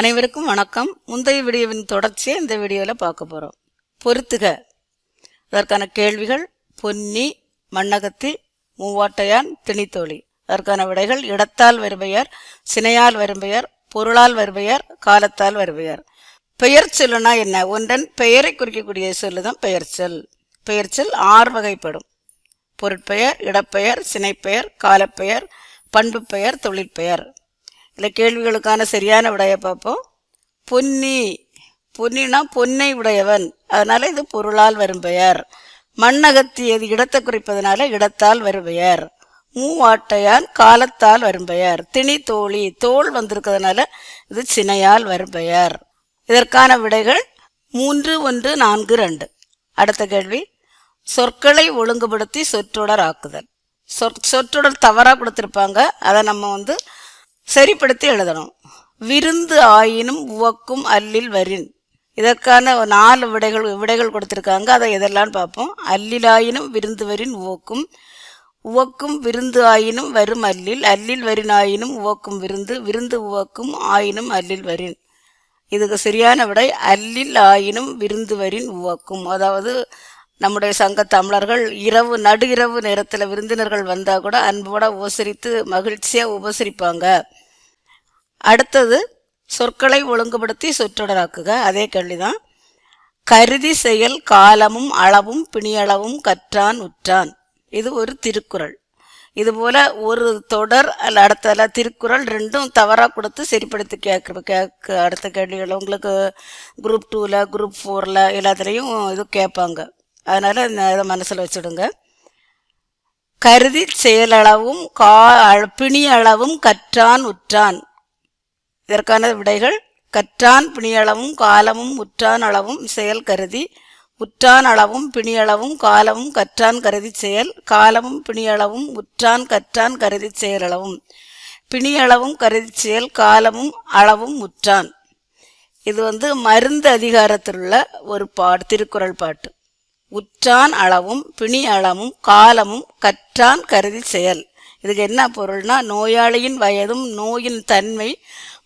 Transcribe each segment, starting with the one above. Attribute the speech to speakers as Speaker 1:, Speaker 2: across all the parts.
Speaker 1: அனைவருக்கும் வணக்கம். முந்தைய வீடியோவின் தொடர்ச்சியை இந்த வீடியோவில் பார்க்க போகிறோம் பொருத்துக அதற்கான கேள்விகள் பொன்னி மண்ணகத்தி மூவாட்டையான் திணித்தோழி. அதற்கான விடைகள் இடத்தால் வருபெயர் சினையால் வரும்பெயர் பொருளால் வருபெயர் காலத்தால் வருபெயர். பெயர் சொல்லுனா என்ன? ஒன்றன் பெயரை குறிக்கக்கூடிய சொல்லுதான் பெயர்ச்சொல் பெயர்ச்சொல் ஆறு வகைப்படும் பொருட்பெயர் இடப்பெயர் சினைப்பெயர் காலப்பெயர் பண்பு பெயர் தொழிற்பெயர். இதில் கேள்விகளுக்கான சரியான விடையை பார்ப்போம். பொன்னி. பொன்னினா பொன்னை உடையவன். அதனால இது பொருளால் வரும் பெயர். மண்ணகத்தி இது இடத்தை குறிப்பதனால இடத்தால் வரும் பெயர். மூவாட்டையான் காலத்தால் வரும் பெயர். திணி தோழி தோல் வந்திருக்கிறதுனால இது சினையால் வரும் பெயர். இதற்கான விடைகள் மூன்று ஒன்று நான்கு ரெண்டு. அடுத்த கேள்வி. சொற்களை ஒழுங்குபடுத்தி சொற்றொடர் ஆக்குதல். சொற் சொற்றொடர் தவறாக கொடுத்துருப்பாங்க. அதை நம்ம வந்து சரிப்படுத்தி எழுதணும். விருந்து ஆயினும் உவக்கும் அல்லில் வரின். இதற்கான நாலு விடைகள் விடைகள் கொடுத்துருக்காங்க. அதை எதெல்லாம் பார்ப்போம். அல்லிலாயினும் விருந்து வரின் உவக்கும். உவக்கும் விருந்து ஆயினும் வரும் அல்லில். அல்லில் வரின் ஆயினும் உவக்கும் விருந்து. விருந்து உவக்கும் ஆயினும் அல்லில் வரின். இதுக்கு சரியான விடை. அல்லில் ஆயினும் விருந்து வரின் உவக்கும். அதாவது நம்முடைய சங்க தமிழர்கள் இரவு நடு இரவு நேரத்தில் விருந்தினர்கள் வந்தால் கூட அன்போட உபசரித்து மகிழ்ச்சியாக உபசரிப்பாங்க. அடுத்தது சொற்களை ஒழுங்குபடுத்தி சொற்றொடராக்குக. அதே கேள்விதான். கருதி செயல் காலமும் அளவும் பிணியளவும் கற்றான் உற்றான். இது ஒரு திருக்குறள். இதுபோல ஒரு தொடர் அல்ல அடுத்த திருக்குறள் ரெண்டும் தவறாக கொடுத்து சரிப்படுத்தி கேட்க கேட்க அடுத்த கேள்விகள் உங்களுக்கு குரூப் டூவில் குரூப் ஃபோரில் எல்லாத்துலேயும் இது கேட்பாங்க. அதனால் இதை மனசில் வச்சுடுங்க. கருதி செயலளவும் கா பிணியளவும் கற்றான் உற்றான். இதற்கான விடைகள் கற்றான் பிணியளவும் காலமும் உற்றான் அளவும் செயல் கருதி உற்றான் அளவும் பிணியளவும் காலமும் கற்றான் கருதி செயல் காலமும் பிணியளவும் உற்றான் கற்றான் கருதி செயலளவும் பிணியளவும் கருதி செயல் காலமும் அளவும் உற்றான். இது வந்து மருந்து அதிகாரத்தில் உள்ள ஒரு பாட்டு திருக்குறள் பாட்டு. உற்றான் அளவும் பிணி அளவும் காலமும் கற்றான் கருதி செயல். இதுக்கு என்ன பொருள்னா நோயாளியின் வயதும் நோயின் தன்மை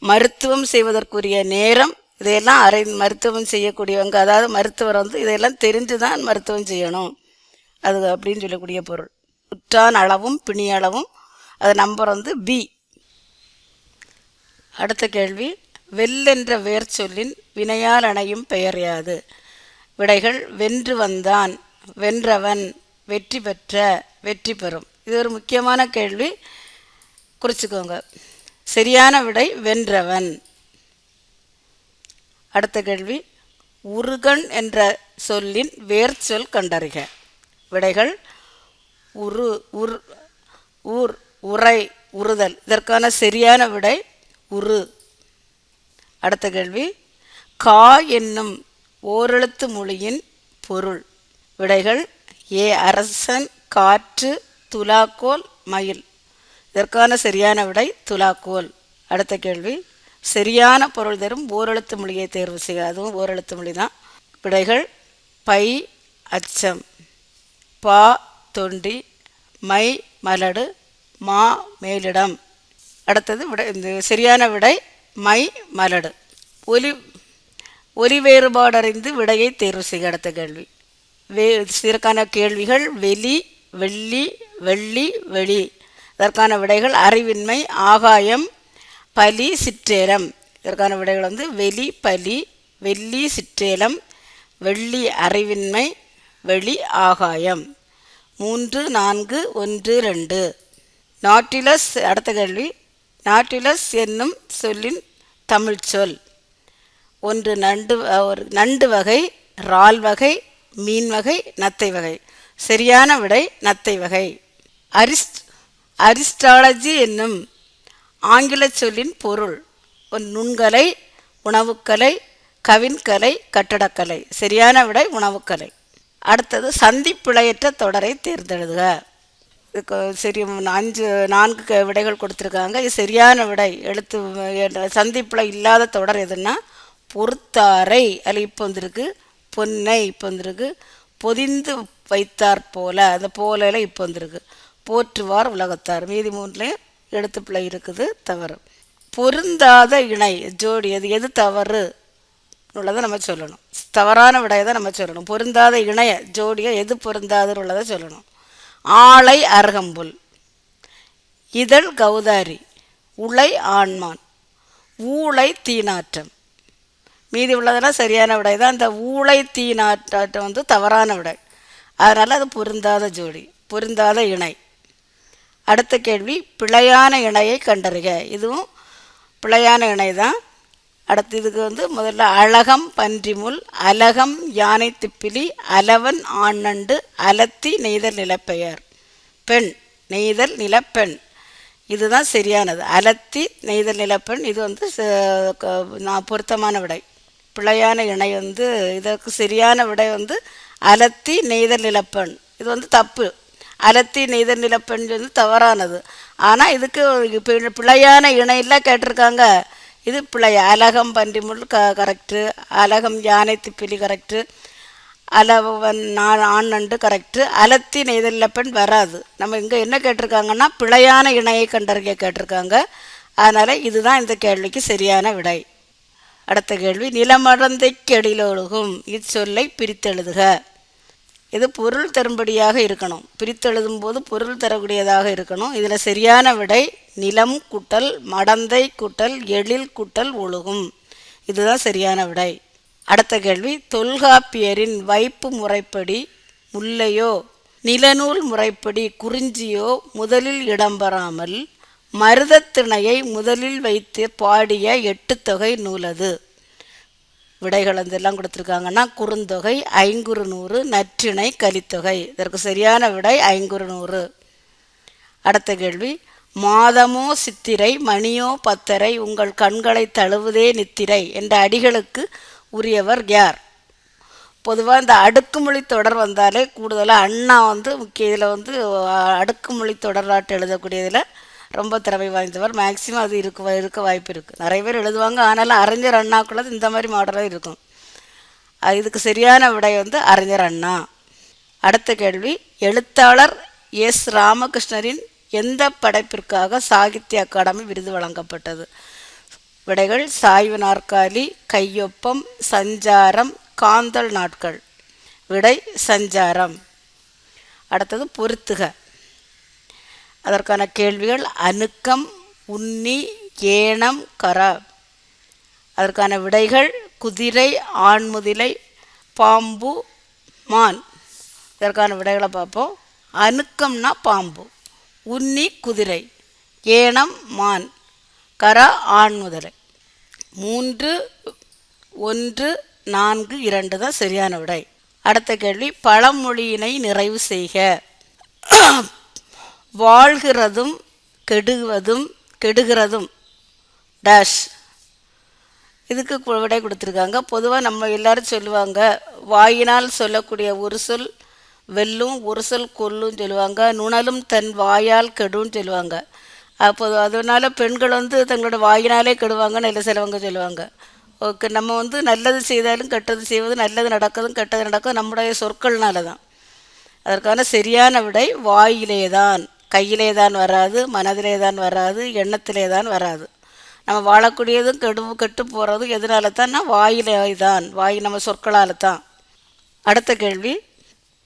Speaker 1: மருத்துவம் செய்வதற்குரிய நேரம் இதையெல்லாம் அரை மருத்துவம் செய்யக்கூடியவங்க அதாவது மருத்துவர் வந்து இதையெல்லாம் தெரிஞ்சு தான் மருத்துவம் செய்யணும். அது அப்படின்னு சொல்லக்கூடிய பொருள். உற்றான் அளவும் பிணி அளவும். அது நம்பர் வந்து பி அடுத்த கேள்வி வெல்லென்ற வேர் சொல்லின் வினையால் அணையும் பெயர் யாது? விடைகள் வென்று வந்தான் வென்றவன் வெற்றி பெற்ற வெற்றி பெறும். இது ஒரு முக்கியமான கேள்வி. குறிச்சிக்கோங்க. சரியான விடை வென்றவன். அடுத்த கேள்வி உருகன் என்ற சொல்லின் வேர் சொல் கண்டறிக. விடைகள் உரு உர் ஊர் உரை உறுதல். இதற்கான சரியான விடை உரு. அடுத்த கேள்வி கா என்னும் ஓரெழுத்து மொழியின் பொருள். விடைகள் ஏ அரசன் காற்று துலாக்கோல் மயில். இதற்கான சரியான விடை துலாக்கோல். அடுத்த கேள்வி. சரியான பொருள் தரும் ஓரெழுத்து மொழியை தேர்வு செய்ய. அதுவும் ஓரெழுத்து மொழி தான் விடைகள் பை அச்சம். பா தொண்டி மை மலடு மா மேலிடம். அடுத்தது விடை இந்த சரியான விடை மை மலடு. ஒலி ஒலி வேறுபாடறிந்து விடையை தேர்வு செய்ய அடுத்த கேள்வி. வே இதற்கான கேள்விகள் வெளி வெள்ளி வெள்ளி வெளி. இதற்கான விடைகள் அறிவின்மை ஆகாயம் பலி சிற்றேலம். இதற்கான விடைகள் வந்து வெளி பலி வெள்ளி சிற்றேலம் வெள்ளி அறிவின்மை வெளி ஆகாயம். மூன்று நான்கு ஒன்று ரெண்டு. நாட்டிலஸ் அடுத்த கேள்வி. நாட்டிலஸ் என்னும் சொல்லின் தமிழ் சொல். ஒன்று நண்டு ஒரு நண்டு வகை இறால் வகை மீன் வகை நத்தை வகை. சரியான விடை நத்தை வகை. அரிஸ்ட் அரிஸ்டாலஜி என்னும் ஆங்கில சொல்லின் பொருள். ஒரு நுண்கலை உணவுக்கலை கவின்கலை கட்டடக்கலை. சரியான விடை உணவுக்கலை. அடுத்தது சந்திப்பிழையற்ற தொடரை தேர்ந்தெழுதுக. சரி அஞ்சு நான்கு விடைகள் கொடுத்துருக்காங்க. இது சரியான விடை. எழுத்து சந்திப்பிழை இல்லாத தொடர் எதுன்னா பொறுத்தாரை. அதில் இப்போ வந்திருக்கு பொன்னை இப்போ வந்திருக்கு பொதிந்து வைத்தார் போல. அந்த போலையில் இப்போ வந்திருக்கு. போற்றுவார் உலகத்தார். மீதி மூணுலேயும் எழுத்து பிள்ளை இருக்குது தவறு. பொருந்தாத இணை ஜோடி அது எது தவறு? உள்ளதை நம்ம சொல்லணும். தவறான விடையை தான் நம்ம சொல்லணும். பொருந்தாத இணைய ஜோடியை எது பொருந்தாதுன்னு உள்ளதை சொல்லணும். ஆளை அருகம்புல். இதழ் கௌதாரி உளை ஆண்மான். ஊளை தீநாற்றம் மீதி உள்ளதெல்லாம் சரியான விடை தான். அந்த ஊளை தீநாற்றம் வந்து தவறான விடை. அதனால் அது பொருந்தாத ஜோடி பொருந்தாத இணை. அடுத்த கேள்வி பிழையான இணையை கண்டறிக. இதுவும் பிழையான இணை தான். அடுத்து இதுக்கு வந்து முதல்ல அழகம் பன்றிமுல் அலகம் யானை திப்பிலி அலவன் ஆண்ணண்டு அலத்தி நெய்தல் நிலப்பெயர். பெண் நெய்தல் நிலப்பெண். இதுதான் சரியானது. அலத்தி நெய்தல் நிலப்பெண் இது வந்து நான் பொருத்தமான விடை. பிழையான இணை வந்து இதற்கு சரியான விடை வந்து அலத்தி நெய்தல் நிலப்பெண். இது வந்து தப்பு. அலத்தி நெய்தல் நிலப்பெண் வந்து தவறானது. ஆனால் இதுக்கு பி- பிழையான இணையெல்லாம் கேட்டிருக்காங்க. இது பிள்ளைய அலகம் பன்றிமுள் க கரெக்டு அலகம் யானை திப்பிலி கரெக்டு அலவன் நான் ஆண் நண்டு கரெக்டு அலத்தி நெய்தல்ல பெண் வராது. நம்ம இங்கே என்ன கேட்டிருக்காங்கன்னா பிழையான இணையை கண்டறிய கேட்டிருக்காங்க. அதனால் இதுதான் இந்த கேள்விக்கு சரியான விடை. அடுத்த கேள்வி நிலமடந்தை கெடிலொழுகும் இச்சொல்லை பிரித்தெழுதுக. இது பொருள் தரும்படியாக இருக்கணும். பிரித்தெழுதும் போது பொருள் தரக்கூடியதாக இருக்கணும். இதில் சரியான விடை நிலம் குட்டல் மடந்தை குட்டல் எழில் குட்டல் ஒழுகும். இதுதான் சரியான விடை. அடுத்த கேள்வி தொல்காப்பியரின் வைப்பு முறைப்படி முல்லையோ நிலநூல் முறைப்படி குறிஞ்சியோ முதலில் இடம்பெறாமல் மருதத்திணையை முதலில் வைத்து பாடிய எட்டு தொகை நூலது. விடைகள் வந்து எல்லாம் கொடுத்துருக்காங்கன்னா குறுந்தொகை ஐங்குறு நூறு நற்றிணை கலித்தொகை. இதற்கு சரியான விடை ஐங்குறு நூறு அடுத்த கேள்வி மாதமோ சித்திரை மணியோ பத்தரை உங்கள் கண்களை தழுவுதே நித்திரை என்ற அடிகளுக்கு உரியவர் யார்? பொதுவாக இந்த அடுக்குமொழி தொடர் வந்தாலே கூடுதலாக அண்ணா வந்து முக்கிய இதில் வந்து அடுக்குமொழி தொடராட்டு எழுதக்கூடியதில் ரொம்ப திறமை வாய்ந்தவர். மேக்ஸிமம் அது இருக்க இருக்க வாய்ப்பு இருக்குது நிறைய பேர் எழுதுவாங்க. ஆனாலும் அறிஞர் அண்ணாக்குள்ளது இந்த மாதிரி மாடலாக இருக்கும். இதுக்கு சரியான விடை வந்து அறிஞர் அண்ணா. அடுத்த கேள்வி. எழுத்தாளர் எஸ் ராமகிருஷ்ணரின் எந்த படைப்பிற்காக சாகித்ய அகாடமி விருது வழங்கப்பட்டது? விடைகள் சாய்வு நாற்காலி கையொப்பம் சஞ்சாரம் காந்தல் நாட்கள். விடை சஞ்சாரம். அடுத்தது பொருத்துக. அதற்கான கேள்விகள் அணுக்கம் உன்னி ஏனம் கரா. அதற்கான விடைகள் குதிரை ஆண்முதிலை பாம்பு மான். இதற்கான விடைகளை பார்ப்போம். அணுக்கம்னா பாம்பு உன்னி குதிரை ஏனம் மான் கரா ஆண்முதலை. மூன்று ஒன்று நான்கு இரண்டு தான் சரியான விடை. அடுத்த கேள்வி பழமொழியினை நிறைவு செய்க. வாழ்கிறதும் கெடுவதும் கெடுகிறதும். டேஷ் இதுக்கு விடை கொடுத்துருக்காங்க. பொதுவாக நம்ம எல்லாரும் சொல்லுவாங்க வாயினால் சொல்லக்கூடிய ஒரு சொல் வெல்லும் ஒரு சொல் கொல்லும் சொல்லுவாங்க நுணலும் தன் வாயால் கெடுன்னு சொல்லுவாங்க. அப்போ அதனால பெண்கள் வந்து தங்களோட வாயினாலே கெடுவாங்கன்னு இல்லை சிலவங்க சொல்லுவாங்க. ஓகே நம்ம வந்து நல்லது செய்தாலும் கெட்டது செய்வது நல்லது நடக்கதும் கெட்டது நடக்கும் நம்முடைய சொற்கள்னால தான் அதற்கான சரியான விடை வாயிலே தான் கையிலே தான் வராது மனதிலே தான் வராது எண்ணத்திலே தான் வராது. நம்ம வாழக்கூடியதும் கெடு கெட்டு போகிறதும் எதனால தான்னா வாயிலே தான் வாய் நம்ம சொற்களால் தான் அடுத்த கேள்வி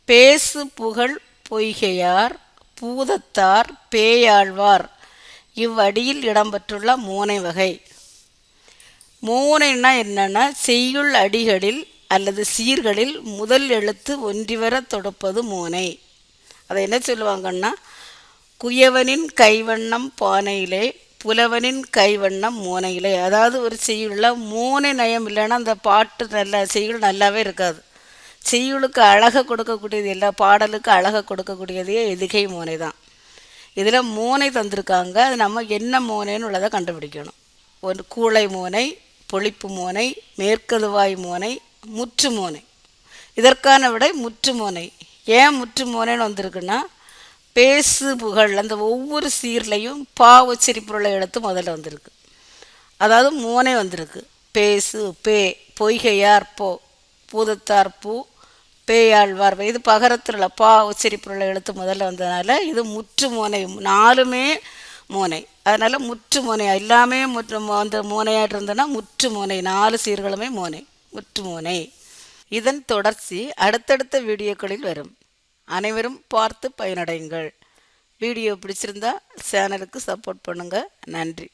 Speaker 1: பேசு புகழ் பொய்கையார் பூதத்தார் பேயாழ்வார். இவ்வடியில் இடம்பெற்றுள்ள மூனை வகை. மூனைன்னா என்னன்னா செய்யுள் அடிகளில் அல்லது சீர்களில் முதல் எழுத்து ஒன்றிவர தொடுப்பது மூனை. அதை என்ன சொல்லுவாங்கன்னா குயவனின் கைவண்ணம் பானையிலே புலவனின் கைவண்ணம் மோனையிலே. அதாவது ஒரு செய்யுளில் மோனை நயம் இல்லைன்னா அந்த பாட்டு நல்ல செய்யுள் நல்லாவே இருக்காது. செய்யுளுக்கு அழகை கொடுக்கக்கூடியது இல்லை பாடலுக்கு அழகை கொடுக்கக்கூடியதே எதுகை மோனை தான். இதில் மோனை தந்திருக்காங்க. அது நம்ம என்ன மோனைன்னு உள்ளதை கண்டுபிடிக்கணும். ஒரு கூளை மோனை பொழிப்பு மோனை மேற்கதுவாய் மோனை முற்று மோனை. இதற்கான விடை முற்று மோனை. ஏன் முற்று மோனைன்னு வந்திருக்குன்னா பேசு புகழ் அந்த ஒவ்வொரு சீர்லையும் பா உச்சரிப்புள்ள எழுத்து முதல்ல வந்திருக்கு. அதாவது மூனை வந்திருக்கு. பேசு பே பொய்கையார் போ பூதத்தார் பூ பேயாழ்வார் இது பகரத்தில் பா உச்சரிப்புள்ள எழுத்து முதல்ல வந்ததுனால இது முற்று மூனை நாலுமே மூனை. அதனால் முற்று மூனை எல்லாமே முற்று அந்த மூனையாக இருந்ததுன்னா முற்று மூனை நாலு சீர்களுமே மூனை முற்று மூனை. இதன் தொடர்ச்சி அடுத்தடுத்த வீடியோக்களில் வரும். அனைவரும் பார்த்து பயனடையுங்கள். வீடியோ பிடிச்சிருந்தா சேனலுக்கு சப்போர்ட் பண்ணுங்கள் நன்றி.